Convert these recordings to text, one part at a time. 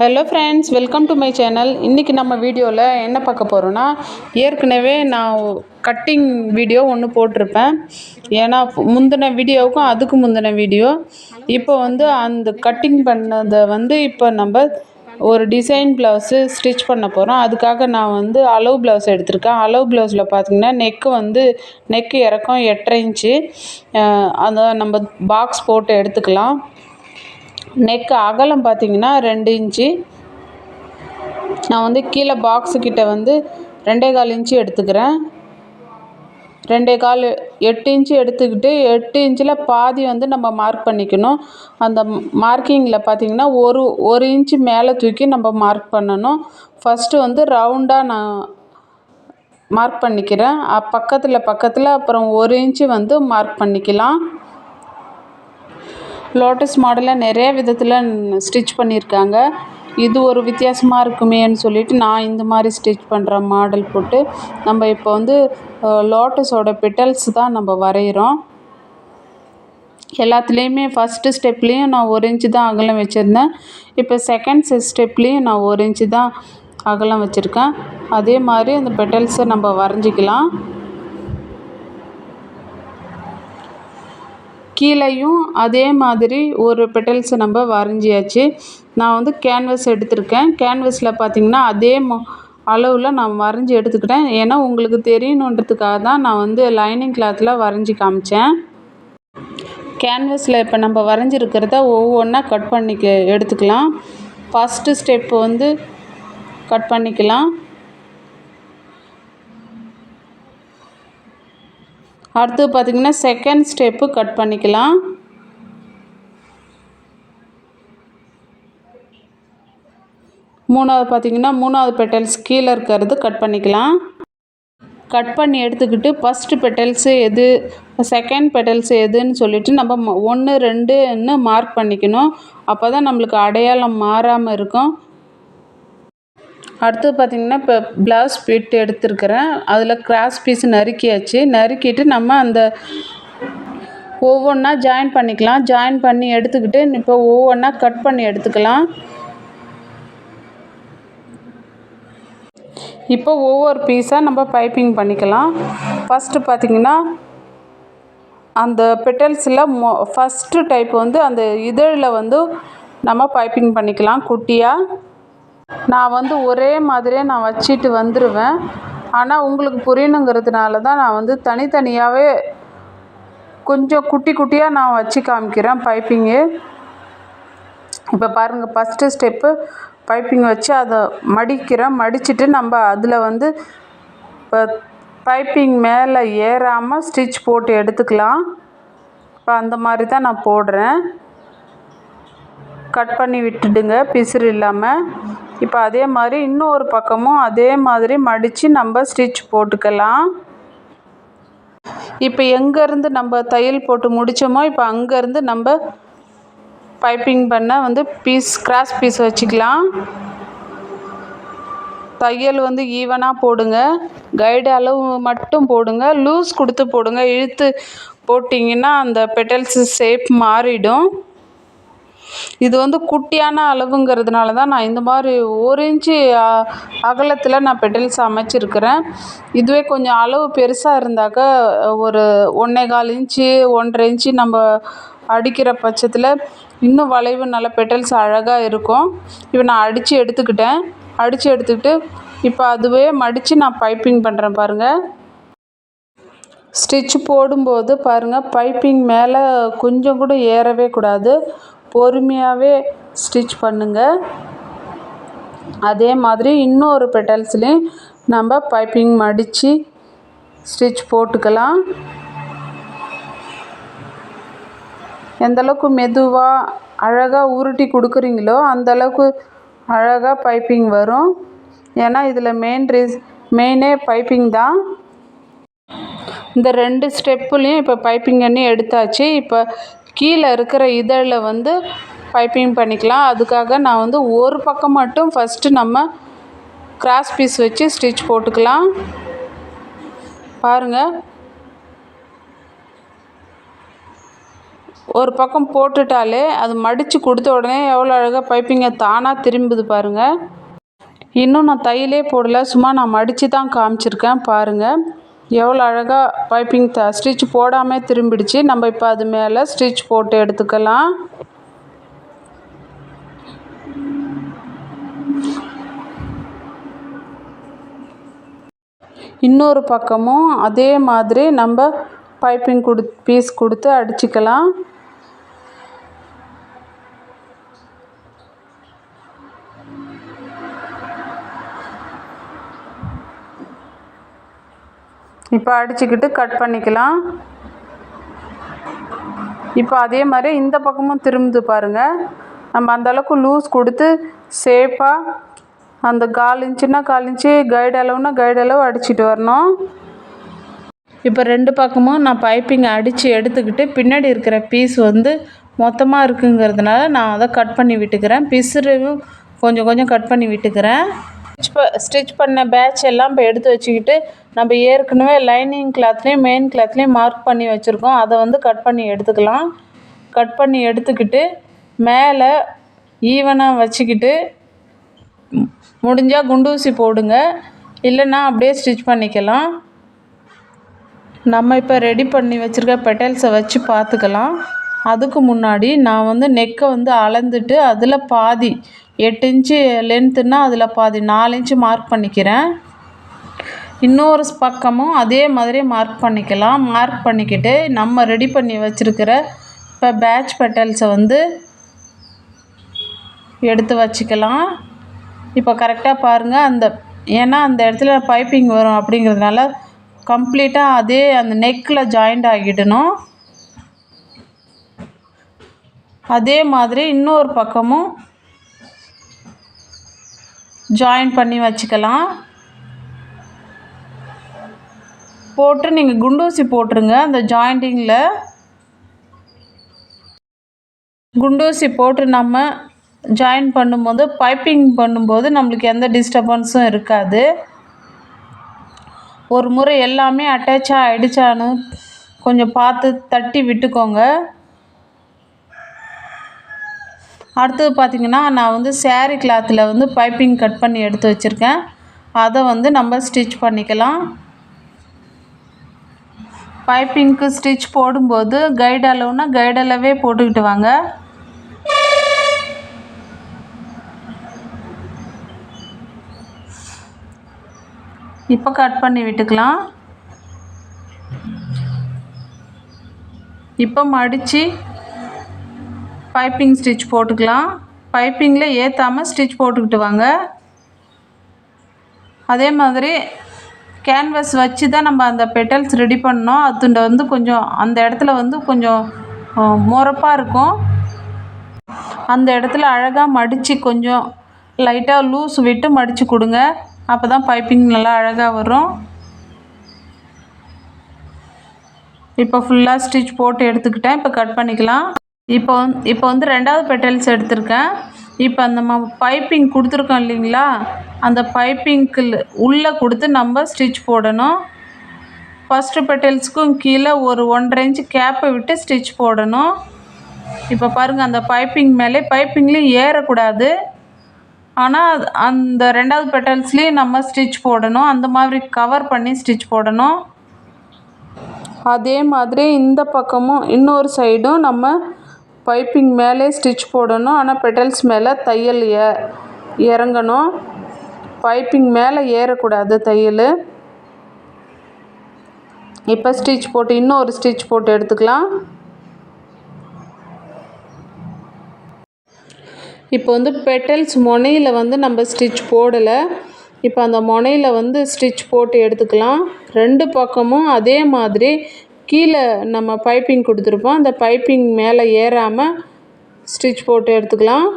Hello friends welcome to my channel இன்றைக்கி நம்ம வீடியோவில் என்ன பார்க்க போகிறோன்னா ஏற்கனவே நான் கட்டிங் வீடியோ ஒன்று போட்டிருப்பேன். ஏன்னா முந்தின வீடியோவுக்கும் அதுக்கு முந்தின வீடியோ. இப்போ வந்து அந்த கட்டிங் பண்ணதை வந்து இப்போ நம்ம ஒரு டிசைன் ப்ளவுஸு ஸ்டிச் பண்ண போகிறோம் அதுக்காக நான் வந்து அளவு ப்ளவுஸ் எடுத்திருக்கேன். அளவு ப்ளவுஸில் பார்த்திங்கன்னா நெக்கு வந்து நெக்கு இறக்கம் எட்டரை இன்ச்சு. அதை நம்ம பாக்ஸ் போட்டு எடுத்துக்கலாம். நெக் அகலம் பார்த்தீங்கன்னா ரெண்டு இன்ச்சு. நான் வந்து கீழே பாக்ஸு கிட்டே வந்து ரெண்டே கால் இன்ச்சு எடுத்துக்கிறேன். ரெண்டே கால் எட்டு இன்ச்சு எடுத்துக்கிட்டு எட்டு இன்ச்சில் பாதி வந்து நம்ம மார்க் பண்ணிக்கணும். அந்த மார்க்கிங்கில் பார்த்திங்கன்னா ஒரு ஒரு இன்ச்சு மேலே தூக்கி நம்ம மார்க் பண்ணணும். ஃபஸ்ட்டு வந்து ரவுண்டாக நான் மார்க் பண்ணிக்கிறேன். பக்கத்தில் பக்கத்தில் அப்புறம் ஒரு இன்ச்சு வந்து மார்க் பண்ணிக்கலாம். லோட்டஸ் மாடலில் நிறைய விதத்தில் ஸ்டிச் பண்ணியிருக்காங்க இது ஒரு வித்தியாசமாக இருக்குமேன்னு சொல்லிட்டு நான் இந்த மாதிரி ஸ்டிச் பண்ணுற மாடல் போட்டு நம்ம இப்போ வந்து லோட்டஸோட பெட்டல்ஸ் தான் நம்ம வரைகிறோம் எல்லாத்துலேயுமே ஃபஸ்ட்டு ஸ்டெப்லேயும் நான் ஒரு இன்ச்சு தான் அகலம் வச்சுருந்தேன். இப்போ செகண்ட் ஸ்டெப்லேயும் நான் ஒரு இன்ச்சு தான் அகலம் வச்சுருக்கேன். அதே மாதிரி அந்த பெட்டல்ஸை நம்ம வரைஞ்சிக்கலாம். கீழேயும் அதே மாதிரி ஒரு பெட்டல்ஸை நம்ம வரைஞ்சியாச்சு. நான் வந்து கேன்வஸ் எடுத்திருக்கேன். கேன்வஸில் பார்த்திங்கன்னா அதே மொ அளவில் நான் வரைஞ்சி எடுத்துக்கிட்டேன். ஏன்னா உங்களுக்கு தெரியணுன்றதுக்காக தான் நான் வந்து லைனிங் கிளாத்தில் வரைஞ்சி காமிச்சேன். கேன்வஸில் இப்போ நம்ம வரைஞ்சிருக்கிறத ஒவ்வொன்றா கட் பண்ணிக்க எடுத்துக்கலாம். ஃபஸ்ட்டு ஸ்டெப்பு வந்து கட் பண்ணிக்கலாம். அடுத்து பார்த்திங்கன்னா செகண்ட் ஸ்டெப்பு கட் பண்ணிக்கலாம். மூணாவது பார்த்திங்கன்னா மூணாவது பெட்டல்ஸ் கீழே இருக்கிறது கட் பண்ணிக்கலாம். கட் பண்ணி எடுத்துக்கிட்டு ஃபஸ்ட்டு பெட்டல்ஸு எது செகண்ட் பெட்டல்ஸு எதுன்னு சொல்லிவிட்டு நம்ம ஒன்று ரெண்டுன்னு மார்க் பண்ணிக்கணும். அப்போ தான் நம்மளுக்கு அடையாளம் மாறாமல் இருக்கும். அடுத்து பார்த்திங்கன்னா இப்போ ப்ளவுஸ் பிட் எடுத்துருக்கிறேன். அதில் கிராஸ் பீஸ் நறுக்கியாச்சு. நறுக்கிட்டு நம்ம அந்த ஒவ்வொன்றா ஜாயின் பண்ணிக்கலாம். ஜாயின் பண்ணி எடுத்துக்கிட்டு இப்போ ஒவ்வொன்றா கட் பண்ணி எடுத்துக்கலாம். இப்போ ஒவ்வொரு பீஸாக நம்ம பைப்பிங் பண்ணிக்கலாம். ஃபஸ்ட்டு பார்த்திங்கன்னா அந்த பெட்டல்ஸில் மொ ஃபஸ்ட்டு டைப் வந்து அந்த இதழில் வந்து நம்ம பைப்பிங் பண்ணிக்கலாம். குட்டியாக நான் வந்து ஒரே மாதிரியே நான் வச்சுட்டு வந்துடுவேன் ஆனால் உங்களுக்கு புரியணுங்கிறதுனால தான் நான் வந்து தனித்தனியாகவே கொஞ்சம் குட்டி குட்டியாக நான் வச்சு காமிக்கிறேன் பைப்பிங்கு இப்போ பாருங்கள் ஃபஸ்ட்டு ஸ்டெப்பு பைப்பிங் வச்சு அதை மடிக்கிறேன். மடிச்சுட்டு நம்ம அதில் வந்து இப்போ பைப்பிங் மேலே ஏறாமல் ஸ்டிச் போட்டு எடுத்துக்கலாம். இப்போ அந்த மாதிரி தான் நான் போடுறேன். கட் பண்ணி விட்டுடுங்க பிசுறு இல்லாமல் இப்போ அதே மாதிரி இன்னொரு பக்கமும் அதே மாதிரி மடித்து நம்ம ஸ்டிச் போட்டுக்கலாம். இப்போ எங்கேருந்து நம்ம தையல் போட்டு முடித்தோமோ இப்போ அங்கேருந்து நம்ம பைப்பிங் பண்ண வந்து பீஸ் கிராஸ் பீஸ் வச்சுக்கலாம். தையல் வந்து ஈவனாக போடுங்க. கைடு அளவு மட்டும் போடுங்க. லூஸ் கொடுத்து போடுங்க. இழுத்து போட்டிங்கன்னா அந்த பெட்டல்ஸு ஷேப் மாறிடும். இது வந்து குட்டியான அளவுங்கிறதுனால தான் நான் இந்த மாதிரி ஒரு இன்ச்சு அகலத்தில் நான் பெட்டல்ஸ் அமைச்சிருக்கிறேன் இதுவே கொஞ்சம் அளவு பெருசாக இருந்தாக்கா ஒரு ஒன்றே கால் இன்ச்சு ஒன்றரை இன்ச்சு நம்ம அடிக்கிற பட்சத்தில் இன்னும் வளைவு நல்லா பெட்டல்ஸ் அழகாக இருக்கும். இப்போ நான் அடித்து எடுத்துக்கிட்டேன். அடித்து எடுத்துக்கிட்டு இப்போ அதுவே மடித்து நான் பைப்பிங் பண்ணுறேன் பாருங்கள் ஸ்டிச் போடும்போது பாருங்கள் பைப்பிங் மேலே கொஞ்சம் கூட ஏறவே கூடாது. பொறுமையாகவே ஸ்டிச் பண்ணுங்கள் அதே மாதிரி இன்னொரு பெட்டல்ஸ்லேயும் நம்ம பைப்பிங் மடித்து ஸ்டிச் போட்டுக்கலாம். எந்தளவுக்கு மெதுவாக அழகாக உருட்டி கொடுக்குறீங்களோ அந்தளவுக்கு அழகாக பைப்பிங் வரும். ஏன்னா இதில் மெயின் ரீஸ் மெயினே பைப்பிங் தான். இந்த ரெண்டு ஸ்டெப்புலேயும் இப்போ பைப்பிங் அண்ணி எடுத்தாச்சு. இப்போ கீழே இருக்கிற இதழில் வந்து பைப்பிங் பண்ணிக்கலாம். அதுக்காக நான் வந்து ஒரு பக்கம் மட்டும் ஃபஸ்ட்டு நம்ம கிராஸ் பீஸ் வச்சு ஸ்டிச் போட்டுக்கலாம். பாருங்கள் ஒரு பக்கம் போட்டுட்டாலே அது மடித்து கொடுத்த உடனே எவ்வளோ அழகாக பைப்பிங்கை தானாக திரும்புது பாருங்கள் இன்னும் நான் தையலே போடல. சும்மா நான் மடித்து தான் காமிச்சிருக்கேன். பாருங்கள் எவ்வளோ அழகாக பைப்பிங் த ஸ்டிச் போடாமல் திரும்பிடுச்சு. நம்ம இப்போ அது மேலே ஸ்டிச் போட்டு எடுத்துக்கலாம். இன்னொரு பக்கமும் அதே மாதிரி நம்ம பைப்பிங் கொடு பீஸ் கொடுத்து அடிச்சுக்கலாம். இப்போ அடிச்சுக்கிட்டு கட் பண்ணிக்கலாம். இப்போ அதே மாதிரி இந்த பக்கமும் திரும்புது பாருங்கள் நம்ம அந்தளவுக்கு லூஸ் கொடுத்து சேஃபாக அந்த கால் இன்ச்சுனா கால் இன்ச்சு கைடு அளவுனா கைடு அளவு அடிச்சிட்டு வரணும். இப்போ ரெண்டு பக்கமும் நான் பைப்பிங் அடித்து எடுத்துக்கிட்டு பின்னாடி இருக்கிற பீஸ் வந்து மொத்தமாக இருக்குங்கிறதுனால நான் அதை கட் பண்ணி விட்டுக்கிறேன். பிசுறையும் கொஞ்சம் கொஞ்சம் கட் பண்ணி விட்டுக்கிறேன். ஸ்டிச் ஸ்டிச் பண்ண பேட்ச் எல்லாம் இப்போ எடுத்து வச்சுக்கிட்டு நம்ம ஏற்கனவே லைனிங் கிளாத்லேயும் மெயின் கிளாத்லேயும் மார்க் பண்ணி வச்சுருக்கோம். அதை வந்து கட் பண்ணி எடுத்துக்கலாம். கட் பண்ணி எடுத்துக்கிட்டு மேலே ஈவனாக வச்சுக்கிட்டு முடிஞ்சால் குண்டூசி போடுங்க. இல்லைன்னா அப்படியே ஸ்டிச் பண்ணிக்கலாம். நம்ம இப்போ ரெடி பண்ணி வச்சுருக்க பெட்டல்ஸை வச்சு பார்த்துக்கலாம். அதுக்கு முன்னாடி நான் வந்து நெக்கை வந்து அளந்துட்டு அதில் பாதி எட்டு இன்ச்சு லென்த்துன்னா அதில் பாதி நாலு இன்ச்சு மார்க் பண்ணிக்கிறேன். இன்னொரு பக்கமும் அதே மாதிரி மார்க் பண்ணிக்கலாம். மார்க் பண்ணிக்கிட்டு நம்ம ரெடி பண்ணி வச்சுருக்கிற இப்போ பேட்ச் பெட்டல்ஸை வந்து எடுத்து வச்சுக்கலாம். இப்போ கரெக்டாக பாருங்கள் அந்த ஏன்னா அந்த இடத்துல பைப்பிங் வரும் அப்படிங்கிறதுனால கம்ப்ளீட்டாக அதே அந்த நெக்கில் ஜாயிண்ட் ஆகிடணும். அதே மாதிரி இன்னொரு பக்கமும் ஜாயின் பண்ணி வச்சுக்கலாம். போட்டு நீங்கள் குண்டூசி போட்டுருங்க. அந்த ஜாயிண்டிங்கில் குண்டூசி போட்டு நம்ம ஜாயின் பண்ணும்போது பைப்பிங் பண்ணும்போது நம்மளுக்கு எந்த டிஸ்டர்பன்ஸும் இருக்காது. ஒரு முறை எல்லாமே அட்டாச்சாக ஆகிடுச்சான்னு கொஞ்சம் பார்த்து தட்டி விட்டுக்கோங்க. அடுத்தது பார்த்திங்கன்னா நான் வந்து சேரீ கிளாத்தில் வந்து பைப்பிங் கட் பண்ணி எடுத்து வச்சுருக்கேன். அதை வந்து நம்ம ஸ்டிச் பண்ணிக்கலாம். பைப்பிங்க்கு ஸ்டிச் போடும்போது கைடு அளவுனா கைடு அளவே போட்டுக்கிட்டு வாங்க. இப்போ கட் பண்ணி விட்டுக்கலாம். இப்போ மடித்து பைப்பிங் ஸ்டிச் போட்டுக்கலாம். பைப்பிங்கில் ஏற்றாமல் ஸ்டிச் போட்டுக்கிட்டு வாங்க. அதே மாதிரி கேன்வஸ் வச்சு தான் நம்ம அந்த பெட்டல்ஸ் ரெடி பண்ணோம் அதுண்ட வந்து கொஞ்சம் அந்த இடத்துல வந்து கொஞ்சம் முறப்பாக இருக்கும். அந்த இடத்துல அழகாக மடித்து கொஞ்சம் லைட்டாக லூஸ் விட்டு மடித்து கொடுங்க. அப்போ தான் பைப்பிங் நல்லா அழகாக வரும். இப்போ ஃபுல்லாக ஸ்டிச் போட்டு எடுத்துக்கிட்டேன். இப்போ கட் பண்ணிக்கலாம். இப்போ இப்போ வந்து ரெண்டாவது பெட்டல்ஸ் எடுத்திருக்கேன். இப்போ அந்த ம பைப்பிங் கொடுத்துருக்கோம் இல்லைங்களா? அந்த பைப்பிங்க்கு உள்ளே கொடுத்து நம்ம ஸ்டிச் போடணும். ஃபஸ்ட்டு பெட்டல்ஸ்க்கும் கீழே ஒரு ஒன்றரை இன்ச்சு கேப்பை விட்டு ஸ்டிச் போடணும். இப்போ பாருங்கள் அந்த பைப்பிங் மேலே பைப்பிங்லேயும் ஏறக்கூடாது. ஆனால் அந்த ரெண்டாவது பெட்டல்ஸ்லேயும் நம்ம ஸ்டிச் போடணும். அந்த மாதிரி கவர் பண்ணி ஸ்டிச் போடணும். அதே மாதிரி இந்த பக்கமும் இன்னொரு சைடும் நம்ம பைப்பிங் மேலே ஸ்டிச் போடணும். ஆனால் பெட்டல்ஸ் மேலே தையல் ஏ இறங்கணும். பைப்பிங் மேலே ஏறக்கூடாது தையல். இப்போ ஸ்டிச் போட்டு இன்னொரு ஸ்டிச் போட்டு எடுத்துக்கலாம். இப்போ வந்து பெட்டல்ஸ் முனையில் வந்து நம்ம ஸ்டிச் போடலை. இப்போ அந்த முனையில் வந்து ஸ்டிச் போட்டு எடுத்துக்கலாம். ரெண்டு பக்கமும் அதே மாதிரி கீழே நம்ம பைப்பிங் கொடுத்துருப்போம். அந்த பைப்பிங் மேலே ஏறாமல் ஸ்டிச் போட்டு எடுத்துக்கலாம்.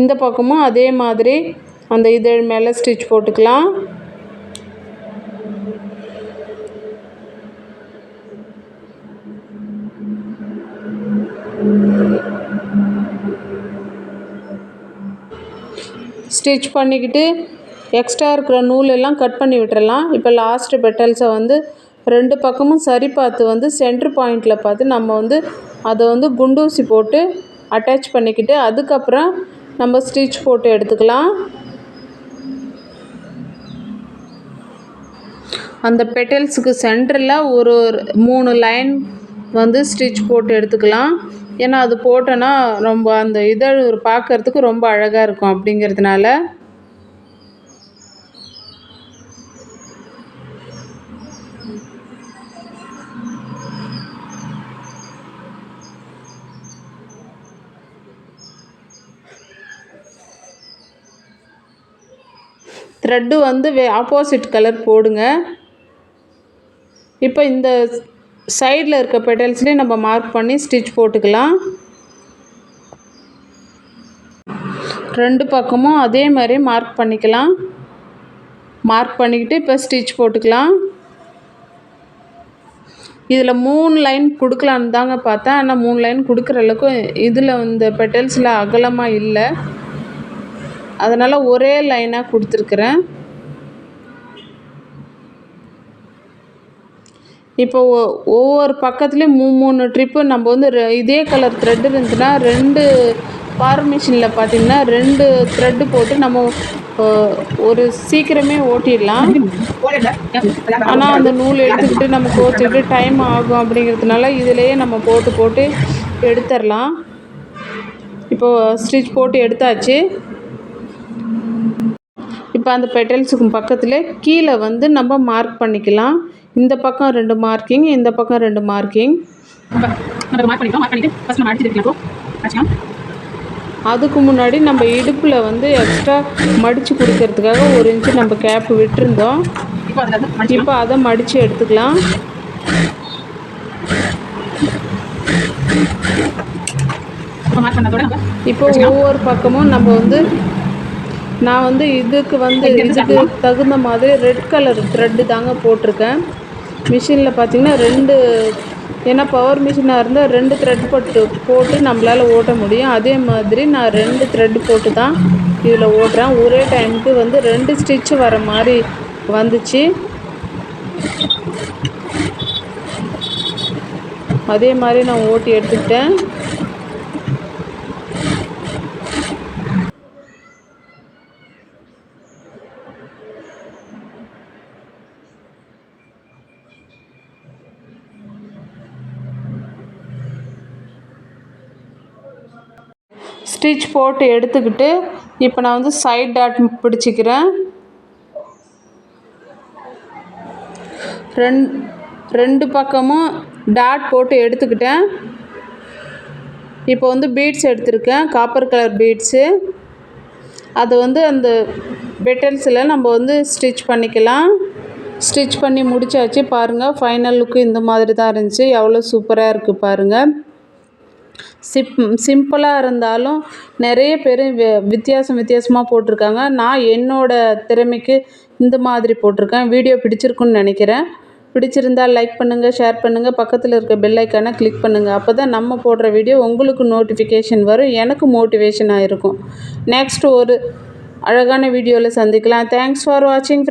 இந்த பக்கமும் அதே மாதிரி அந்த இதழ் மேலே ஸ்டிச் போட்டுக்கலாம். ஸ்டிச் பண்ணிக்கிட்டு எக்ஸ்ட்ரா இருக்கிற நூல் எல்லாம் கட் பண்ணி விட்டுறலாம். இப்போ லாஸ்ட்டு பெட்டல்ஸை வந்து ரெண்டு பக்கமும் சரி பார்த்து வந்து சென்ட்ரு பாயிண்டில் பார்த்து நம்ம வந்து அதை வந்து குண்டூசி போட்டு அட்டாச் பண்ணிக்கிட்டு அதுக்கப்புறம் நம்ம ஸ்டிச் போட்டு எடுத்துக்கலாம். அந்த பெட்டல்ஸுக்கு சென்டரில் ஒரு ஒரு மூணு லைன் வந்து ஸ்டிச் போட்டு எடுத்துக்கலாம். ஏன்னா அது போட்டோன்னா ரொம்ப அந்த இதழ் பார்க்கறதுக்கு ரொம்ப அழகாக இருக்கும் அப்படிங்கிறதுனால. த்ரெட்டு வந்து வே ஆப்போசிட் கலர் போடுங்க. இப்போ இந்த சைடில் இருக்க பெட்டல்ஸ்லேயும் நம்ம மார்க் பண்ணி ஸ்டிச் போட்டுக்கலாம். ரெண்டு பக்கமும் அதே மாதிரி மார்க் பண்ணிக்கலாம். மார்க் பண்ணிக்கிட்டு இப்போ ஸ்டிச் போட்டுக்கலாம். இதில் மூணு லைன் கொடுக்கலான்னு தாங்க பார்த்தேன். ஆனால் மூணு லைன் கொடுக்குற அளவுக்கு இதில் இந்த பெட்டல்ஸில் அகலமாக இல்லை. அதனால் ஒரே லைனாக கொடுத்துருக்குறேன். இப்போ ஒவ்வொரு பக்கத்துலேயும் மூ மூணு ட்ரிப்பு நம்ம வந்து இதே கலர் த்ரெட்டு இருந்துச்சுன்னா ரெண்டு பார் மிஷினில் பார்த்திங்கன்னா ரெண்டு த்ரெட்டு போட்டு நம்ம ஒரு சீக்கிரமே ஓட்டிடலாம். ஆனால் அந்த நூல் எடுத்துக்கிட்டு நம்ம கோச்சுக்கிட்டு டைம் ஆகும் அப்படிங்கிறதுனால இதிலையே நம்ம போட்டு போட்டு எடுத்துடலாம். இப்போது ஸ்டிச் போட்டு எடுத்தாச்சு. இப்போ அந்த பெட்டல்ஸுக்கு பக்கத்தில் கீழே வந்து நம்ம மார்க் பண்ணிக்கலாம். இந்த பக்கம் ரெண்டு மார்க்கிங் இந்த பக்கம் ரெண்டு மார்க்கிங் அதுக்கு முன்னாடி நம்ம இடுப்பில் வந்து எக்ஸ்ட்ரா மடித்து கொடுக்கறதுக்காக ஒரு இன்ச்சு நம்ம கேப் விட்டுருந்தோம். இப்போ அதை மடித்து எடுத்துக்கலாம். இப்போ ஒவ்வொரு பக்கமும் நம்ம வந்து நான் வந்து இதுக்கு வந்து இதுக்கு தகுந்த மாதிரி ரெட் கலர் த்ரெட்டு தாங்க போட்டிருக்கேன். மிஷினில் பார்த்திங்கன்னா ரெண்டு ஏன்னா பவர் மிஷினாக இருந்தால் ரெண்டு த்ரெட் போட்டு போட்டு நம்மளால் ஓட்ட முடியும். அதே மாதிரி நான் ரெண்டு த்ரெட் போட்டு தான் இதில் ஓட்டுறேன். ஒரே டைமுக்கு வந்து ரெண்டு ஸ்டிச்சு வர மாதிரி வந்துச்சு. அதே மாதிரி நான் ஓட்டி எடுத்துக்கிட்டேன். ஸ்டிச் போட்டு எடுத்துக்கிட்டு இப்போ நான் வந்து சைட் டாட் பிடிச்சிக்கிறேன். ரெண் ரெண்டு பக்கமும் டாட் போட்டு எடுத்துக்கிட்டேன். இப்போ வந்து பீட்ஸ் எடுத்திருக்கேன் காப்பர் கலர் பீட்ஸு அது வந்து அந்த பெட்டல்ஸில் நம்ம வந்து ஸ்டிச் பண்ணிக்கலாம். ஸ்டிச் பண்ணி முடிச்சாச்சு பாருங்கள் ஃபைனல் லுக்கு இந்த மாதிரி தான் இருந்துச்சு. எவ்வளோ சூப்பராக இருக்குது பாருங்கள் சிப் சிம்பிளாக இருந்தாலும் நிறைய பேர் வித்தியாசம் வித்தியாசமாக போட்டிருக்காங்க. நான் என்னோடய திறமைக்கு இந்த மாதிரி போட்டிருக்கேன். வீடியோ பிடிச்சிருக்குன்னு நினைக்கிறேன். பிடிச்சிருந்தால் லைக் பண்ணுங்கள் ஷேர் பண்ணுங்கள் பக்கத்தில் இருக்க பெல் ஐக்கானை கிளிக் பண்ணுங்கள் அப்போ தான் நம்ம போடுற வீடியோ உங்களுக்கு நோட்டிஃபிகேஷன் வரும். எனக்கு மோட்டிவேஷனாக இருக்கும். நெக்ஸ்ட் ஒரு அழகான வீடியோவில் சந்திக்கலாம். தேங்க்ஸ் ஃபார் வாட்சிங்